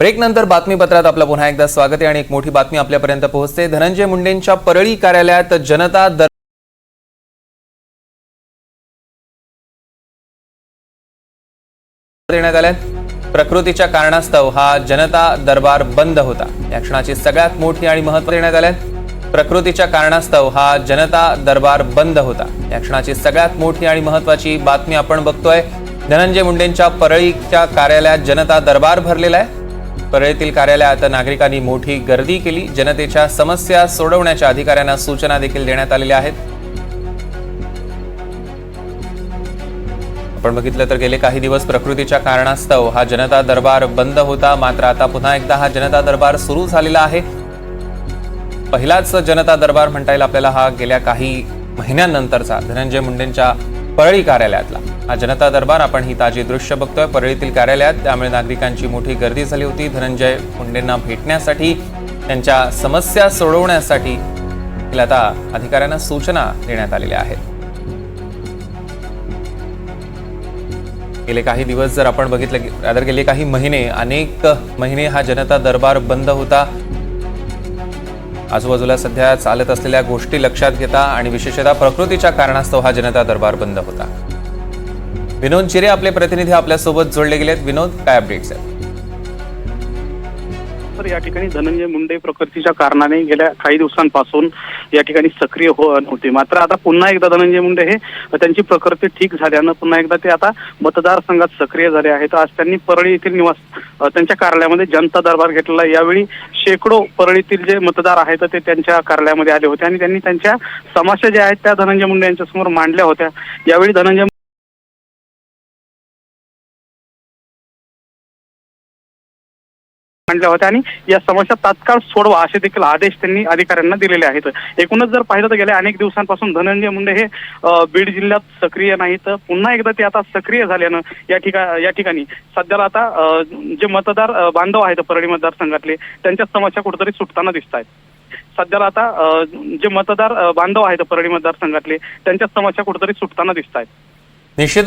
Break नंतर बातमीपत्रात आपलं पुन्हा एकदा स्वागत आहे आणि एक मोठी बातमी आपल्यापर्यंत पोहोचते. धनंजय मुंडेंच्या परळी कार्यालयात जनता दर देण्यात आल्या प्रकृतीच्या कारणास्तव हा जनता दरबार बंद होता. या क्षणाची सगळ्यात मोठी आणि महत्त्व देण्यात आल्या प्रकृतीच्या कारणास्तव हा जनता दरबार बंद होता. या क्षणाची सगळ्यात मोठी आणि महत्वाची बातमी आपण बघतोय. धनंजय मुंडेंच्या परळीच्या कार्यालयात जनता दरबार भरलेला आहे. परळीतील कार्यालयात नागरिकांनी मोठी गर्दी केली. जनतेच्या समस्या सोडवण्याच्या अधिकाऱ्यांना सूचना देखील देण्यात आलेल्या आहेत. आपण बघितलं तर गेले काही दिवस प्रकृतीच्या कारणास्तव हा जनता दरबार बंद होता. मात्र आता पुन्हा एकदा हा जनता दरबार सुरू झालेला आहे. पहिलाच जनता दरबार म्हणता येईल आपल्याला हा गेल्या काही महिन्यांनंतरचा धनंजय मुंडेंच्या परळी कार्यालयातला. हा जनता दरबार आपण ही ताजी दृश्य बघतोय. परळीतील कार्यालयात त्यामुळे नागरिकांची मोठी गर्दी झाली होती. धनंजय मुंडेंना भेटण्यासाठी त्यांच्या समस्या सोडवण्यासाठी आता अधिकाऱ्यांना सूचना देण्यात आलेल्या आहेत. गेले काही दिवस जर आपण बघितलं रादर गेले काही महिने अनेक महिने हा जनता दरबार बंद होता. आजूबाजूला सध्या चालत असलेल्या गोष्टी लक्षात घेता आणि विशेषतः प्रकृतीच्या कारणास्तव हा जनता दरबार बंद होता. विनोद चिरे आपले प्रतिनिधी आपल्यासोबत जोडले गेलेत विनोद काय अपडेट्स आहेत? तर या ठिकाणी धनंजय मुंडे प्रकृतीच्या कारणाने गेल्या काही दिवसांपासून या ठिकाणी सक्रिय हो नव्हते. मात्र आता पुन्हा एकदा धनंजय मुंडे हे त्यांची प्रकृती ठीक झाल्यानं पुन्हा एकदा ते आता मतदारसंघात सक्रिय झाले आहेत. आज त्यांनी परळी येथील निवास त्यांच्या कार्यालयामध्ये जनता दरबार घेतलेला यावेळी शेकडो परळीतील जे मतदार आहेत ते त्यांच्या कार्यालयामध्ये आले होते आणि त्यांनी त्यांच्या समस्या ज्या आहेत त्या धनंजय मुंडे यांच्यासमोर मांडल्या होत्या. यावेळी धनंजय मांडल्या होत्या आणि या समस्या तात्काळ सोडवा असे देखील आदेश त्यांनी अधिकाऱ्यांना दिलेले आहेत. एकूणच जर पाहिलं तर गेल्या अनेक दिवसांपासून धनंजय मुंडे हे बीड जिल्ह्यात सक्रिय नाहीत. पुन्हा एकदा ते आता सक्रिय झाल्यानं या ठिका या ठिकाणी सध्याला आता जे मतदार बांधव आहेत परळी मतदारसंघातले त्यांच्या समस्या कुठेतरी सुटताना दिसत आहेत सध्याला आता जे मतदार बांधव आहेत परळी मतदारसंघातले त्यांच्या समस्या कुठेतरी सुटताना दिसत आहेत निश्चितच